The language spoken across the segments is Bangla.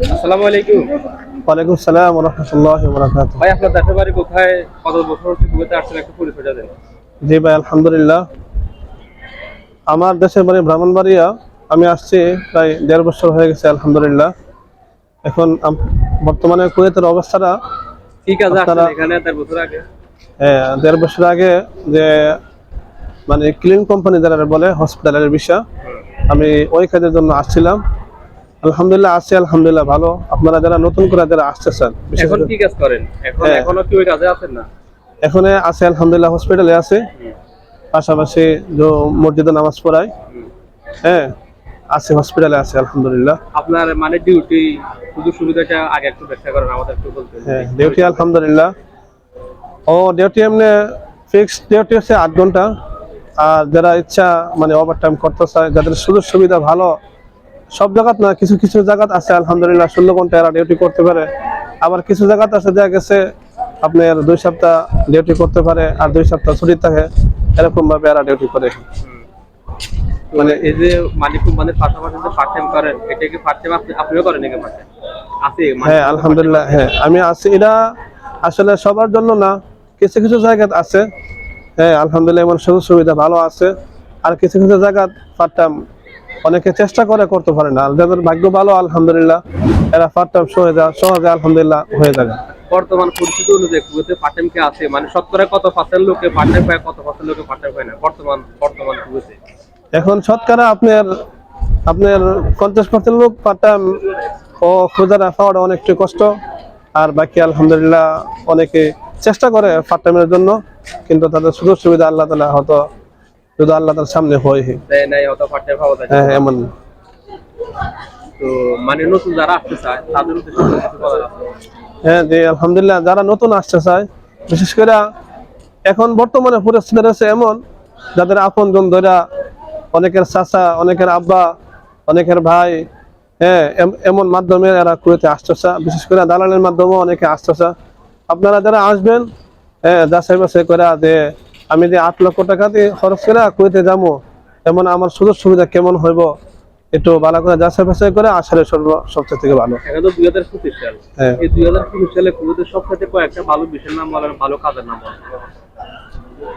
আসসালামু আলাইকুম। ওয়ালাইকুম সালাম রহমতুল্লাহ বরাকাত ভাই আপনার দেশের বাড়ি কোথায়? কত বছর হচ্ছে কুয়েতে আসছেন? একটু পরিচয়টা দেন। জি ভাই আলহামদুলিল্লাহ। আমার দেশের বাড়ি ব্রাহ্মণবাড়িয়া। আমি আসছি প্রায় দেড় বছর হয়ে গেছে আলহামদুলিল্লাহ। এখন বর্তমানে কুয়েতের অবস্থাটা কি কাজে আপনারা- এখানে? দেড় বছর আগে? হ্যাঁ, দেড় বছর আগে যে মানে ক্লিন কোম্পানি যারা বলে হসপিটালের বিষয় আমি ওই কাজের জন্য আসছিলাম। আলহামদুলিল্লাহ আসছি আলহামদুলিল্লাহ ভালো। আপনারা যারা নতুন করে যারা আসতেছেন বিশেষ এখন কি কাজ করেন? এখন হ্যাঁ। এখনও কি ওই কাজে আছেন না? এখন আছে আলহামদুলিল্লাহ হসপিটালে আছে। পাশাপাশি যে মসজিদে নামাজ পড়াই। হ্যাঁ আছে হসপিটালে আছে আলহামদুলিল্লাহ। আপনার মানে ডিউটি সুযোগ সুবিধাটা আগে একটু ব্যাখ্যা করেন আমাদের একটু বলতে। হ্যাঁ ডিউটি আলহামদুলিল্লাহ। ও ডিউটি এমনি ফিক্স ডিউটি হচ্ছে আট ঘণ্টা। আর যারা ইচ্ছা মানে ওভার টাইম করতে চায় যাদের সুযোগ সুবিধা ভালো সব জায়গাত না কিছু কিছু জায়গাত আছে আলহামদুলিল্লাহ ষোলো ঘণ্টা এরা ডিউটি করতে পারে। আবার কিছু জায়গাত আছে দেখা গেছে আপনার দুই সপ্তাহ ডিউটি করতে পারে আর দুই সপ্তাহ ছুটি থাকে এরকম ভাবে এরা ডিউটি করে। মানে এই যে মালিক কোম্পানির পাশাপাশি যে পার্ট টাইম করেন এটা কি পার্ট টাইম আপনি আপনিও করেন নাকি পার্ট টাইম আছে মানে হ্যাঁ আলহামদুলিল্লাহ হ্যাঁ আমি আছি। এটা আসলে সবার জন্য না কিছু কিছু জায়গায় আছে। হ্যাঁ আলহামদুলিল্লাহ এমন সুযোগ সুবিধা ভালো আছে। আর কিছু কিছু জায়গা পারতাম অনেকে চেষ্টা করে করতে পারে না। যাদের ভাগ্য ভালো আলহামদুলিল্লাহ এরা পারতাম সহজে সহজে আলহামদুলিল্লাহ হয়ে যাবে। বর্তমান পরিস্থিতি অনুযায়ী কুয়েতে পার্ট টাইম কে আছে। মানে শতকরা কত পার্সেন্ট লোকে পার্ট টাইম পায় কত পার্সেন্ট লোকে পার্ট টাইম পায় না? বর্তমান বর্তমান কুয়েতে এখন শতকরা আপনার আপনার পঞ্চাশ পার্সেন্ট লোক পারতাম ও খোঁজারা পাওয়াটা অনেকটা কষ্ট। আর বাকি আলহামদুলিল্লাহ অনেকে চেষ্টা করে পার্ট টাইমের জন্য কিন্তু তাদের সুযোগ সুবিধা আল্লাহ তালা হয়তো যদি আল্লাহ তার সামনে হয়। হ্যাঁ এমন মানে নতুন যারা আসতে চায় তাদের? হ্যাঁ যে আলহামদুলিল্লাহ যারা নতুন আসতে চায় বিশেষ করে এখন বর্তমানে পরিস্থিতি রয়েছে এমন যাদের আপন জন ধরা অনেকের চাচা অনেকের আব্বা অনেকের ভাই হ্যাঁ এমন মাধ্যমে এরা কুয়েতে আসতেছে বিশেষ করে দালালের মাধ্যমে অনেকে আসতেছে আপনারা যারা আসবেন হ্যাঁ যাচাই বাছাই করে যে আমি যে আট লক্ষ টাকা দিয়ে খরচ করে কুয়েতে যাব এমন আমার সুযোগ সুবিধা কেমন হইব? একটু ভালো করে যাচাই বাছাই করে আসলে সর্ব সবচেয়ে থেকে ভালো। এখন তো দুই হাজার পঁচিশ সাল। হ্যাঁ। এই দুই হাজার পঁচিশ সালে কুয়েতের সবসাথে কয়েকটা ভালো বিষয়ের নাম বলেন ভালো কাজের নাম বলেন।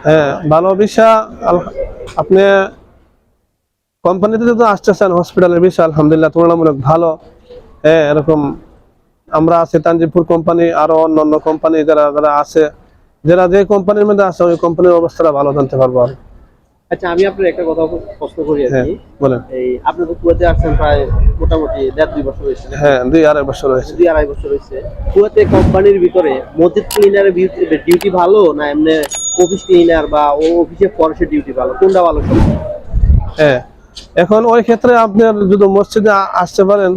হ্যাঁ ভালো বিষয় আপনি কোম্পানিতে যদি আসতেছেন হসপিটালের বিষয় আলহামদুলিল্লাহ তুলনামূলক ভালো। হ্যাঁ এরকম আমরা আছি তানজিপুর কোম্পানি আরও অন্য অন্য কোম্পানি যারা যারা আছে। যারা যে কোম্পানির মধ্যে আছে ওই কোম্পানির অবস্থাটা ভালো জানতে পারব আর আচ্ছা আমি আপনার একটা কথা প্রশ্ন করি আর হ্যাঁ কি বলেন। এই আপনি তো কুয়েতে আসছেন প্রায় মোটামুটি দেড় দুই বছর হয়েছে। হ্যাঁ দুই আড়াই বছর হয়েছে। দুই আড়াই বছর হয়েছে। কুয়েতে কোম্পানির ভিতরে মসজিদ ক্লিনারের ডিউটি ভালো না এমনি অফিস ক্লিনার বা ও অফিসে ফরেস্টের ডিউটি ভালো? কোনটা ভালো হ্যাঁ এখন ওই ক্ষেত্রে আপনার যদি মসজিদে আসতে পারেন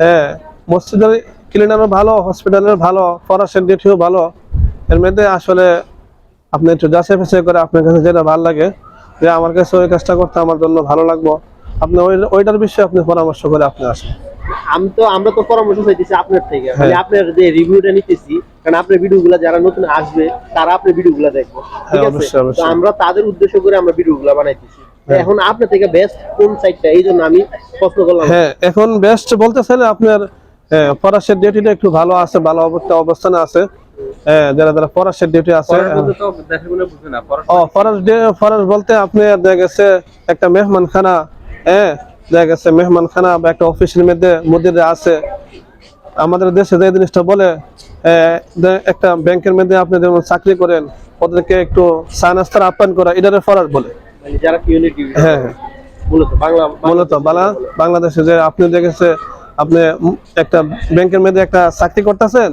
হ্যাঁ মসজিদের ক্লিনারও ভালো হসপিটালের ভালো ফরাসের ডিউটিও ভালো এর মধ্যে আসলে আপনি একটু যাচাই ফাঁচাই করে আপনার কাছে যেটা ভালো লাগে যে আমার কাছে ওই কাজটা করতে আমার জন্য ভালো লাগবো। আপনি ওই ওইটার বিষয়ে আপনি পরামর্শ করে আপনি আসেন। আমি তো আমরা তো পরামর্শ চাইতেছি আপনার থেকে। মানে হ্যাঁ। আপনার যে রিভিউটা নিতেছি কারণ আপনার ভিডিওগুলো যারা নতুন আসবে তারা আপনার ভিডিওগুলো দেখব। ঠিক হ্যাঁ, আছে তো। আমরা তাদের উদ্দেশ্য করে আমরা ভিডিওগুলো বানাইতেছি। হ্যাঁ। এখন আপনার থেকে বেস্ট কোন সাইডটা এই জন্য আমি প্রশ্ন করলাম। হ্যাঁ এখন বেস্ট বলতে চাইলে আপনার ফরাসের ডিউটিটা একটু ভালো আছে ভালো অবস্থা অবস্থানে আছে। হ্যাঁ, যারা যারা ফরাসের ডিউটি আছে দেখে মনে ফরাজ বলতে আপনি দেখা গেছে একটা মেহমানখানা হ্যাঁ দেখা গেছে মেহমানখানা বা একটা অফিসের মধ্যে আছে। আমাদের দেশে যে জিনিসটা বলে একটা ব্যাংকের মধ্যে আপনি যেমন চাকরি করেন ওদেরকে একটু চা নাস্তার আপ্যায়ন করা এটারে ফরাজ বলে। মানে যারা হ্যাঁ হ্যাঁ। মূলত বাংলাদেশে যে আপনি দেখেছে আপনি একটা ব্যাংকের মধ্যে একটা চাকরি করতেছেন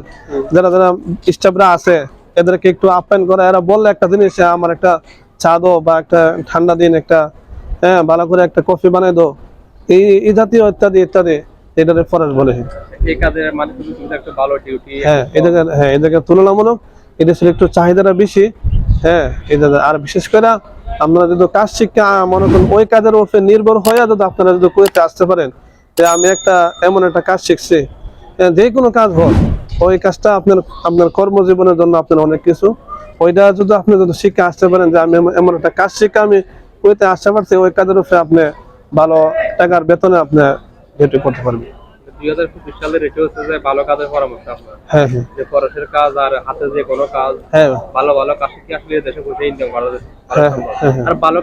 যারা যারা স্টাফরা আছে এদেরকে একটু আপ্যায়ন করা এরা বললে একটা জিনিস "হ্যাঁ, আমার একটা চা দো বা একটা ঠান্ডা দিন একটা হ্যাঁ ভালো করে একটা কফি বানাই দো এই এই জাতীয় ইত্যাদি ইত্যাদি এটারে ফরাজ বলে। এই কাজের মানে একটা ভালো ডিউটি হ্যাঁ এদেরকে হ্যাঁ এদেরকে তুলনামূলক এদেশের একটু চাহিদাটা বেশি। হ্যাঁ এদের আর বিশেষ করে আপনারা যদি কাজ শিক্ষা মনে করেন ওই কাজের উপরে নির্ভর হয়ে যদি আপনারা যদি কুয়েতে আসতে পারেন যে আমি একটা এমন একটা কাজ শিখছি হ্যাঁ, যে কোনো কাজ হোক ওই কাজটা আপনার আপনার কর্মজীবনের জন্য আপনার অনেক কিছু। ওইটা যদি আপনি যদি শিখে আসতে পারেন যে আমি এমন- একটা কাজ শিখে আমি কুয়েতে আসতে পারছি ওই কাজের উপরে আপনি ভালো টাকার বেতনে আপনি ডিউটি করতে পারবেন। দুই হাজার পঁচিশ সালের এটি হচ্ছে যে ভালো কাজের পরামর্শ আপনার। হ্যাঁ হ্যাঁ। যে পরশের কাজ আর হাতে যে কোনো কাজ হ্যাঁ ভালো ভালো কাজ কি আসলে দেশে বসে ইনকাম করা যায়। হ্যাঁ হ্যাঁ হ্যাঁ। আর ভালো